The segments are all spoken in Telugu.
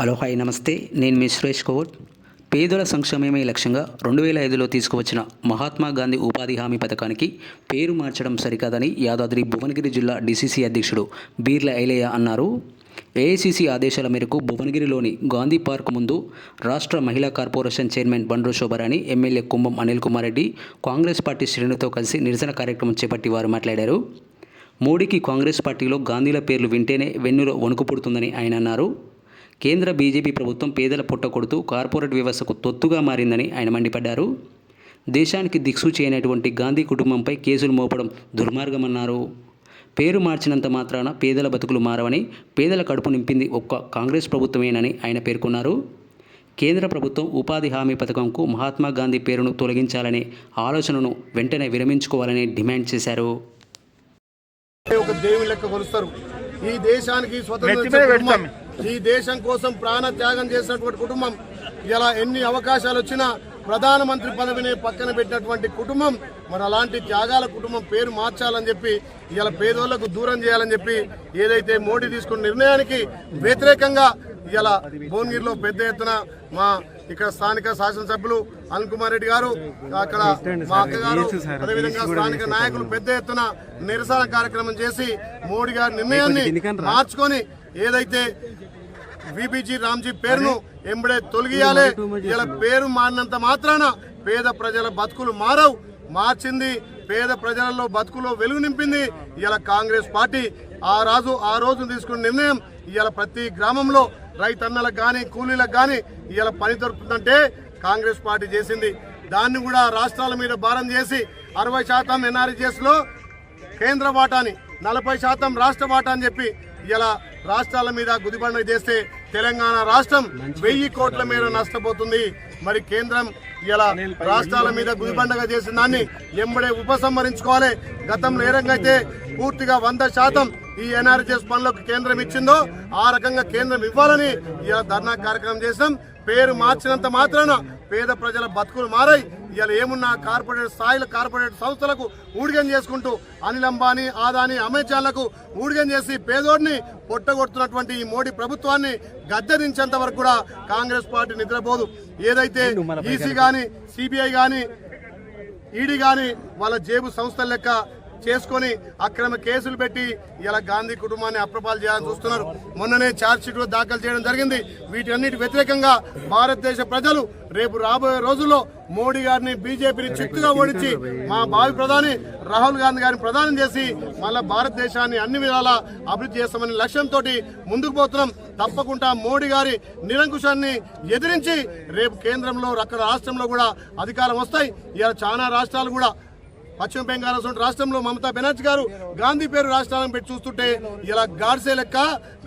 హలో హాయ్ నమస్తే. నేను మీ సురేష్ కౌర్. పేదల సంక్షేమమే లక్ష్యంగా రెండు వేల ఐదులో తీసుకువచ్చిన మహాత్మా గాంధీ ఉపాధి హామీ పథకానికి పేరు మార్చడం సరికాదని యాదాద్రి భువనగిరి జిల్లా డిసిసి అధ్యక్షుడు బీర్ల ఐలయ్య అన్నారు. ఏఐసిసి ఆదేశాల మేరకు భువనగిరిలోని గాంధీ పార్క్ ముందు రాష్ట్ర మహిళా corporation chairman Bandru Shobharani MLA Kumbham Anil Kumar Reddy Congress party శ్రేణులతో కలిసి నిరసన కార్యక్రమం చేపట్టి వారు మాట్లాడారు. మోడీకి కాంగ్రెస్ పార్టీలో గాంధీల పేర్లు వింటేనే వెన్నులో వణుకు పుడుతుందని ఆయన అన్నారు. కేంద్ర బీజేపీ ప్రభుత్వం పేదల పుట్ట కొడుతూ కార్పొరేట్ వ్యవస్థకు తొత్తుగా మారిందని ఆయన మండిపడ్డారు. దేశానికి దిక్సూచి అయినటువంటి గాంధీ కుటుంబంపై కేసులు మోపడం దుర్మార్గమన్నారు. పేరు మార్చినంత మాత్రాన పేదల బతుకులు మారవని పేదల కడుపు నింపింది ఒక్క కాంగ్రెస్ ప్రభుత్వమేనని ఆయన పేర్కొన్నారు. కేంద్ర ప్రభుత్వం ఉపాధి హామీ పథకంకు మహాత్మా గాంధీ పేరును తొలగించాలనే ఆలోచనను వెంటనే విరమించుకోవాలని డిమాండ్ చేశారు. ఒక దేవుని లెక్క కొలుస్తారు. ఈ దేశానికి స్వతంత్రం ఈ దేశం కోసం ప్రాణ త్యాగం చేసినటువంటి కుటుంబం. ఇలా ఎన్ని అవకాశాలు వచ్చినా ప్రధానమంత్రి పదవిని పక్కన పెట్టినటువంటి కుటుంబం మరి అలాంటి త్యాగాల కుటుంబం పేరు మార్చాలని చెప్పి ఇలా పేదోళ్ళకు దూరం చేయాలని చెప్పి ఏదైతే మోడీ తీసుకున్న నిర్ణయానికి వ్యతిరేకంగా ఇలా భువనగిరిలో పెద్ద ఎత్తున మా ఇక్కడ స్థానిక శాసనసభ్యులు అనిల్ కుమార్ రెడ్డి గారు అక్కడ మా అక్కగారు అదేవిధంగా స్థానిక నాయకులు పెద్ద ఎత్తున నిరసన కార్యక్రమం చేసి మోడీ గారి నిర్ణయాన్ని మార్చుకొని ఏదైతే విబిజీ రామ్జీ పేరును ఎంబడే తొలగియాలి ఇలా పేరు మారినంత మాత్రాన పేద ప్రజల బతుకులు మారవు. మార్చింది పేద ప్రజలలో బతుకులో వెలుగు నింపింది ఇలా కాంగ్రెస్ పార్టీ. ఆ రాజు ఆ రోజు తీసుకున్న నిర్ణయం ఇలా ప్రతి గ్రామంలో రైతన్నలకు కానీ కూలీలకు కానీ ఇలా పని దొరుకుతుందంటే కాంగ్రెస్ పార్టీ చేసింది. దాన్ని కూడా రాష్ట్రాల మీద భారం చేసి అరవై శాతం ఎన్ఆర్జీఎస్లో కేంద్ర వాటాని నలభై శాతం రాష్ట్ర వాటా అని చెప్పి ఇలా రాష్ట్రాల మీద గుదిబండ చేస్తే తెలంగాణ రాష్ట్రం వెయ్యి కోట్ల మేర నష్టపోతుంది. మరి కేంద్రం ఇలా రాష్ట్రాల మీద గుదిబండగా చేసిన దాన్ని ఎంబడే ఉపసంహరించుకోవాలి. గతంలో ఏ రకంగా అయితే పూర్తిగా వంద శాతం ఈ ఎన్ఆర్జీఎస్ పనులకు కేంద్రం ఇచ్చిందో ఆ రకంగా కేంద్రం ఇవ్వాలని ఇలా ధర్నా కార్యక్రమం చేసాం పేరు మార్చినంత మాత్రాన పేద ప్రజల బతుకులు మారాయి. ఇవాళ ఏమున్నా కార్పొరేట్ స్థాయిల కార్పొరేట్ సంస్థలకు ఊడిగం చేసుకుంటూ అనిల్ అంబానీ ఆదాని అమెజాన్లకు ఊడిగం చేసి పేదోడిని పొట్టగొడుతున్నటువంటి ఈ మోడీ ప్రభుత్వాన్ని గద్దెదించేంత వరకు కూడా కాంగ్రెస్ పార్టీ నిద్రపోదు. ఏదైతే ఈసీ గాని సిబిఐ గాని ఈడీ గాని వాళ్ళ జేబు సంస్థల లెక్క చేసుకొని అక్రమ కేసులు పెట్టి ఇలా గాంధీ కుటుంబాన్ని అప్రపాలు చేయాలని చూస్తున్నారు. మొన్ననే ఛార్జ్షీట్ దాఖలు చేయడం జరిగింది. వీటన్నిటి వ్యతిరేకంగా భారతదేశ ప్రజలు రేపు రాబోయే రోజుల్లో మోడీ గారిని బీజేపీని చిత్తుగా ఓడించి మా భావి ప్రధాని రాహుల్ గాంధీ గారిని ప్రధానం చేసి మళ్ళా భారతదేశాన్ని అన్ని విధాలా అభివృద్ధి చేస్తామనే లక్ష్యంతో ముందుకు పోతున్నాం. తప్పకుండా మోడీ గారి నిరంకుశాన్ని ఎదిరించి రేపు కేంద్రంలో అక్కడ రాష్ట్రంలో కూడా అధికారం వస్తాయి. ఇలా చాలా రాష్ట్రాలు కూడా పశ్చిమ బెంగాల్ అసలు రాష్ట్రంలో మమతా బెనర్జీ గారు గాంధీ పేరు రాష్ట్రాలను పెట్టి చూస్తుంటే ఇలా గాడ్సే లెక్క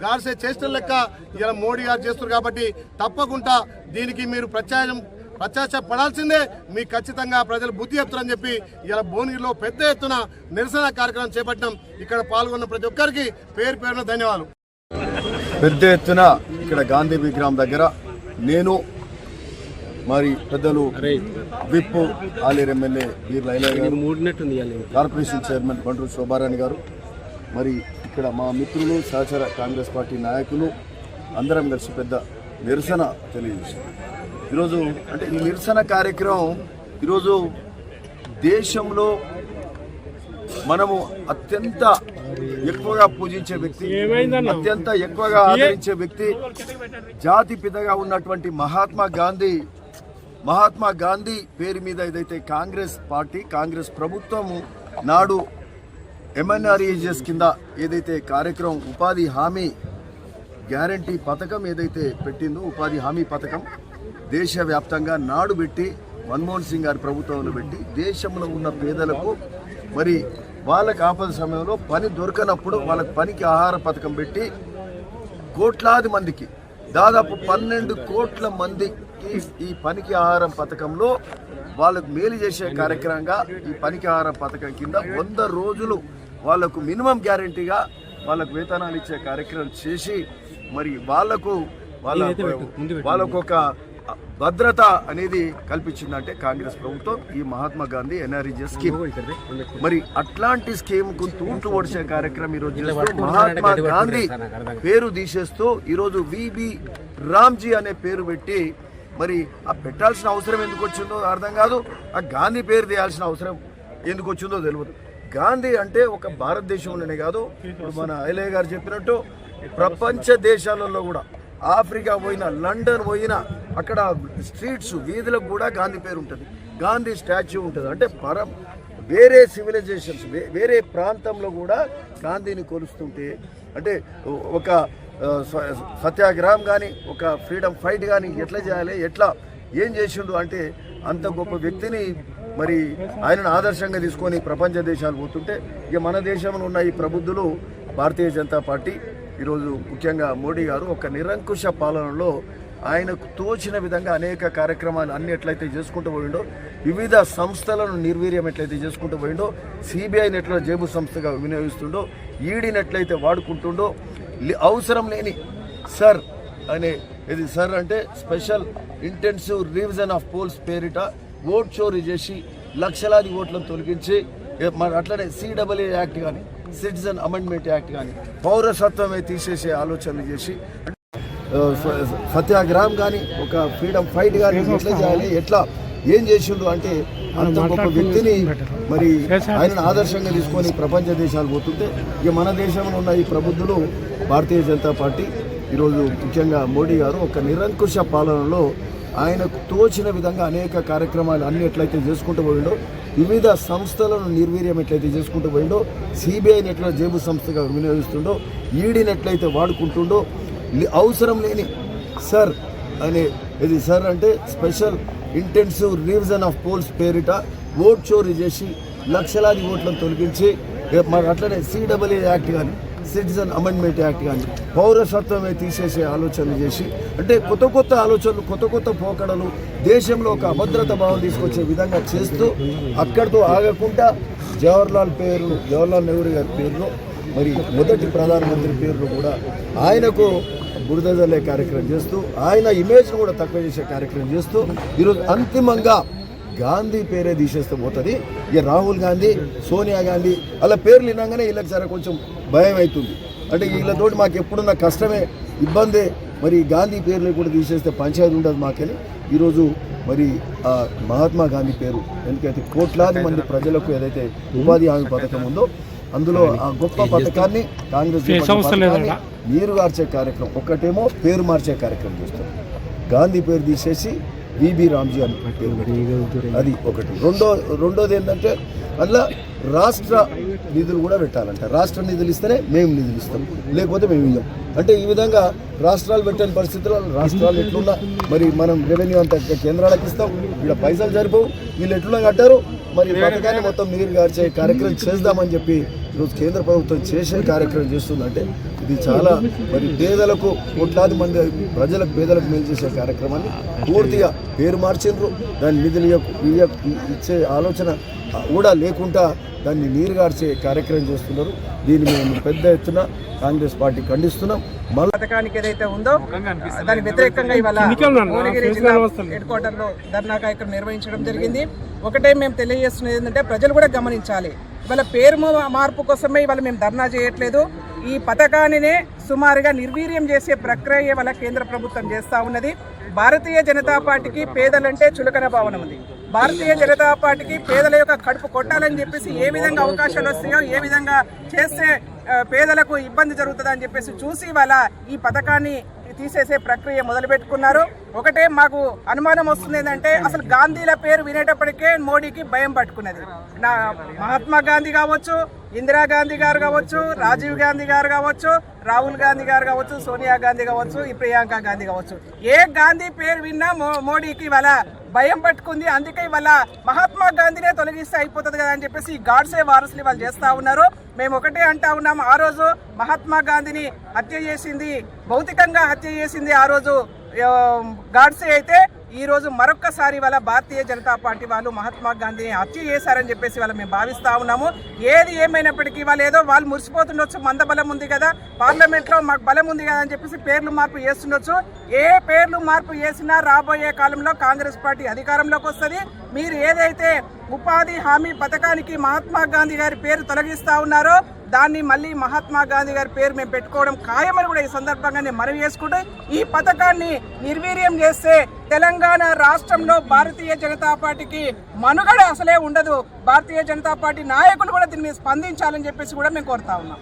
గాడ్సే చేష్టల లెక్క ఇలా మోడీ గారు చేస్తున్నారు కాబట్టి తప్పకుండా దీనికి మీరు ప్రత్యాయం ప్రత్యాశ పడాల్సిందే మీకు ఖచ్చితంగా ప్రజలు బుద్ధి చెప్తారని చెప్పి ఇలా భువనగిరిలో పెద్ద ఎత్తున నిరసన కార్యక్రమం చేపట్టడం ఇక్కడ పాల్గొన్న ప్రతి ఒక్కరికి పేరు పేరున ధన్యవాదాలు. పెద్ద ఎత్తున ఇక్కడ గాంధీ విగ్రహం దగ్గర నేను మరి పెద్దలు విప్ ఆలేరు ఎమ్మెల్యే వీర్ గారు కార్పొరేషన్ చైర్మన్ బండ్రు శోభారాణి గారు మరి ఇక్కడ మా మిత్రులు సహచర కాంగ్రెస్ పార్టీ నాయకులు అందరం కలిసి పెద్ద నిరసన తెలియజేశారు. ఈరోజు అంటే ఈ నిరసన కార్యక్రమం ఈరోజు దేశంలో మనము అత్యంత ఎక్కువగా పూజించే వ్యక్తి అత్యంత ఎక్కువగా ఆదరించే వ్యక్తి జాతి పితగా ఉన్నటువంటి మహాత్మా గాంధీ మహాత్మా గాంధీ పేరు మీద ఏదైతే కాంగ్రెస్ పార్టీ కాంగ్రెస్ ప్రభుత్వము నాడు ఎంఎన్ఆర్ఈజిఎస్ కింద ఏదైతే కార్యక్రమం ఉపాధి హామీ గ్యారంటీ పథకం ఏదైతే పెట్టిందో ఉపాధి హామీ పథకం దేశవ్యాప్తంగా నాడు పెట్టి మన్మోహన్ సింగ్ గారి ప్రభుత్వంలో పెట్టి దేశంలో ఉన్న పేదలకు మరి వాళ్ళకి ఆపద సమయంలో పని దొరకనప్పుడు వాళ్ళకి పనికి ఆహార పథకం పెట్టి కోట్లాది మందికి దాదాపు పన్నెండు కోట్ల మందికి ఈ పనికి ఆహారం పథకంలో వాళ్ళకు మేలు చేసే కార్యక్రమంగా ఈ పనికి ఆహారం పథకం కింద వంద రోజులు వాళ్ళకు మినిమం గ్యారంటీగా వాళ్ళకు వేతనాలు ఇచ్చే కార్యక్రమం చేసి మరి వాళ్ళకు వాళ్ళ వాళ్ళకు ఒక భద్రత అనేది కల్పించిందంటే కాంగ్రెస్ ప్రభుత్వం ఈ మహాత్మా గాంధీ ఎన్ఆర్ఈజీ స్కీమ్. మరి అట్లాంటి స్కీమ్కు తూట్లు ఓడిచే కార్యక్రమం ఈ రోజు చేస్తూ మహాత్మా గాంధీ పేరు తీసేస్తూ ఈ రోజు విబి రామ్జీ అనే పేరు పెట్టి మరి ఆ పెట్టాల్సిన అవసరం ఎందుకు వచ్చిందో అర్థం కాదు ఆ గాంధీ పేరు తీయాల్సిన అవసరం ఎందుకు వచ్చిందో తెలియదు. గాంధీ అంటే ఒక భారతదేశంలోనే కాదు ఇప్పుడు మన ఐలయ్య గారు చెప్పినట్టు ప్రపంచ దేశాలలో కూడా ఆఫ్రికా పోయినా లండన్ పోయినా అక్కడ స్ట్రీట్స్ వీధులకు కూడా గాంధీ పేరు ఉంటుంది. గాంధీ స్టాచ్యూ ఉంటుంది. అంటే పరం వేరే సివిలైజేషన్స్ వేరే ప్రాంతంలో కూడా గాంధీని కొలుస్తుంటే అంటే ఒక సత్యాగ్రహం కానీ ఒక ఫ్రీడమ్ ఫైట్ కానీ ఎట్లా చేయాలి ఎట్లా ఏం చేసిండు అంటే అంత గొప్ప వ్యక్తిని మరి ఆయనను ఆదర్శంగా తీసుకొని ప్రపంచ దేశాలు పోతుంటే ఇక మన దేశంలో ఉన్న ఈ ప్రబుద్ధులు భారతీయ జనతా పార్టీ ఈరోజు ముఖ్యంగా మోడీ గారు ఒక నిరంకుశ పాలనలో ఆయనకు తోచిన విధంగా అనేక కార్యక్రమాలు అన్ని ఎట్లయితే చేసుకుంటూ పోయిండో వివిధ సంస్థలను నిర్వీర్యం ఎట్లయితే చేసుకుంటూ పోయిండో సిబిఐని ఎట్లా జేబు సంస్థగా వినియోగిస్తుండో ఈడీని ఎట్లయితే వాడుకుంటుండో అవసరం లేని సర్ అనే ఇది సర్ అంటే special intensive revision of polls పేరిట ఓట్ చోరీ చేసి లక్షలాది ఓట్లను తొలగించి మరి అట్లనే సిడబ్ల్యూ యాక్ట్ కానీ సిటిజన్ అమెండ్మెంట్ యాక్ట్ కానీ పౌరసత్వమే తీసేసే ఆలోచనలు చేసి సత్యాగ్రహం కానీ ఒక ఫ్రీడమ్ ఫైట్ కానీ ఎట్లా చేయాలి ఎట్లా ఏం చేసిండు అంటే అంత గొప్ప వ్యక్తిని మరి ఆయనను ఆదర్శంగా తీసుకొని ప్రపంచ దేశాలు పోతుంటే ఇక మన దేశంలో ఉన్న ఈ ప్రబుద్ధులు భారతీయ జనతా పార్టీ ఈరోజు ముఖ్యంగా మోడీ గారు ఒక నిరంకుశ పాలనలో ఆయనకు తోచిన విధంగా అనేక కార్యక్రమాలు అన్ని ఎట్లయితే చేసుకుంటూ పోయిండో వివిధ సంస్థలను నిర్వీర్యం ఎట్లయితే చేసుకుంటూ పోయిండో సిబిఐని ఎట్లా జేబు సంస్థగా వినియోగిస్తుండో ఈడీని ఎట్లయితే వాడుకుంటుండో అవసరం లేని సర్ అనే ఇది సర్ అంటే special intensive revision of polls పేరిట ఓట్ చోరీ చేసి లక్షలాది ఓట్లను తొలగించి మాకు అట్లనే సిడబ్ల్యూ యాక్ట్ కానీ సిటిజన్ అమెండ్మెంట్ యాక్ట్ కానీ పౌరసత్వమే తీసేసే ఆలోచనలు చేసి అంటే కొత్త కొత్త ఆలోచనలు కొత్త కొత్త పోకడలు దేశంలో ఒక అభద్రత భావం తీసుకొచ్చే విధంగా చేస్తూ అక్కడితో ఆగకుండా జవహర్లాల్ పేరు జవహర్లాల్ నెహ్రూ గారి పేరును మరి మొదటి ప్రధానమంత్రి పేరును కూడా ఆయనకు బురద కార్యక్రమం చేస్తూ ఆయన ఇమేజ్ను కూడా తక్కువ చేసే కార్యక్రమం చేస్తూ ఈరోజు అంతిమంగా గాంధీ పేరే తీసేస్తే పోతుంది. ఇక రాహుల్ గాంధీ సోనియా గాంధీ అలా పేర్లు వినగానే వీళ్ళకి సరే కొంచెం భయం అవుతుంది. అంటే వీళ్ళతోటి మాకు ఎప్పుడున్న కష్టమే ఇబ్బందే. మరి గాంధీ పేర్లు కూడా తీసేస్తే పంచాయతీ ఉండదు మాకని ఈరోజు మరి ఆ మహాత్మా గాంధీ పేరు ఎందుకైతే కోట్లాది మంది ప్రజలకు ఏదైతే ఉపాధి హామీ పథకం ఉందో అందులో ఆ గొప్ప పథకాన్ని కాంగ్రెస్ నీరు గార్చే కార్యక్రమం ఒకటేమో పేరు మార్చే కార్యక్రమం చేస్తారు. గాంధీ పేరు తీసేసి విబి రామ్జీ అని పేరు. అది ఒకటి. రెండో రెండోది ఏంటంటే అందులో రాష్ట్ర నిధులు కూడా పెట్టాలంట. రాష్ట్ర నిధులు ఇస్తేనే మేము నిధులు ఇస్తాం. లేకపోతే మేము ఇయ్యం. అంటే ఈ విధంగా రాష్ట్రాలు పెట్టని పరిస్థితుల్లో రాష్ట్రాలు ఎట్లున్నా మరి మనం రెవెన్యూ అంతా కేంద్రాలకు ఇస్తాం. ఇక్కడ పైసలు సరిపోవు. వీళ్ళు ఎట్లున్నా కట్టారు. మరి పథకాన్ని మొత్తం నీరు గార్చే కార్యక్రమం చేద్దామని చెప్పి ఈరోజు కేంద్ర ప్రభుత్వం చేసే కార్యక్రమం చేస్తుందంటే ఇది చాలా మరి పేదలకు కోట్లాది మంది ప్రజలకు పేదలకు మేలు చేసే కార్యక్రమాన్ని పూర్తిగా పేరు మార్చిండ్రు. దాని నిధులు ఇచ్చే ఆలోచన కూడా లేకుండా దాన్ని నీరుగార్చే కార్యక్రమం చేస్తున్నారు. దీన్ని మేము పెద్ద ఎత్తున కాంగ్రెస్ పార్టీ ఖండిస్తున్నాం. మళ్ళీ పథకానికి ఏదైతే ఉందో దాని వ్యతిరేకంగా ఇవాళ భువనగిరి జిల్లా హెడ్ క్వార్టర్లో ధర్నా కార్యక్రమం నిర్వహించడం జరిగింది. ఒకటే మేము తెలియజేస్తున్నది ఏంటంటే ప్రజలు కూడా గమనించాలి. ఇవాళ పేరు మార్పు కోసమే ఇవాళ మేము ధర్నా చేయట్లేదు. ఈ పథకానినే సుమారుగా నిర్వీర్యం చేసే ప్రక్రియ వల్ల కేంద్ర ప్రభుత్వం చేస్తూ ఉన్నది. భారతీయ జనతా పార్టీకి పేదలంటే చులకన భావన ఉంది. భారతీయ జనతా పార్టీకి పేదల యొక్క కడుపు కొట్టాలని చెప్పేసి ఏ విధంగా అవకాశాలు వస్తాయో ఏ విధంగా చేస్తే పేదలకు ఇబ్బంది జరుగుతుందని చెప్పేసి చూసి వాళ్ళ ఈ పథకాన్ని తీసేసే ప్రక్రియ మొదలుపెట్టుకున్నారు. ఒకటే మాకు అనుమానం వస్తుంది ఏంటంటే అసలు గాంధీల పేరు వినేటప్పటికే మోడీకి భయం పట్టుకున్నది. నా మహాత్మా గాంధీ కావచ్చు ఇందిరాగాంధీ గారు కావచ్చు రాజీవ్ గాంధీ గారు కావచ్చు రాహుల్ గాంధీ గారు కావచ్చు సోనియా గాంధీ కావచ్చు ఈ ప్రియాంక గాంధీ కావచ్చు. ఏ గాంధీ పేరు విన్నా మోడీకి ఇవాళ భయం పట్టుకుంది. అందుకే ఇవాళ మహాత్మా గాంధీనే తొలగిస్తే అయిపోతుంది కదా అని చెప్పేసి ఈ గాడ్సే వారసులు వాళ్ళు చేస్తూ ఉన్నారు. మేము ఒకటే అంటా ఉన్నాం. ఆ రోజు మహాత్మా గాంధీని హత్య చేసింది భౌతికంగా హత్య చేసింది ఆ రోజు గాడ్సే అయితే ఈ రోజు మరొక్కసారి వాళ్ళ భారతీయ జనతా పార్టీ వాళ్ళు మహాత్మా గాంధీని హత్య చేశారని చెప్పేసి వాళ్ళ మేము భావిస్తూ ఉన్నాము. ఏది ఏమైనప్పటికీ వాళ్ళు ఏదో వాళ్ళు మురిసిపోతుండొచ్చు మంద బలం ఉంది కదా పార్లమెంట్లో మాకు బలం ఉంది కదా అని చెప్పేసి పేర్లు మార్పు చేస్తుండొచ్చు. ఏ పేర్లు మార్పు చేసినా రాబోయే కాలంలో కాంగ్రెస్ పార్టీ అధికారంలోకి వస్తుంది. మీరు ఏదైతే ఉపాధి హామీ పథకానికి మహాత్మా గాంధీ గారి పేరు తొలగిస్తా ఉన్నారో దాన్ని మళ్ళీ మహాత్మా గాంధీ గారి పేరు మేము పెట్టుకోవడం ఖాయమని కూడా ఈ సందర్భంగా నేను మనవి చేసుకుంటూ ఈ పథకాన్ని నిర్వీర్యం చేస్తే తెలంగాణ రాష్ట్రంలో భారతీయ జనతా పార్టీకి మనుగడ అసలే ఉండదు. భారతీయ జనతా పార్టీ నాయకులు కూడా దీని మీద స్పందించాలని చెప్పేసి కూడా మేము కోరుతా ఉన్నాం.